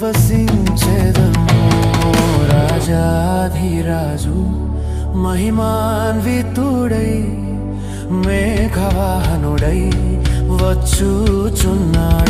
నివసించెదము రాజాధిరాజు మహిమాన్వితుడై మేఘవాహనుడై వచ్చుచున్నాడు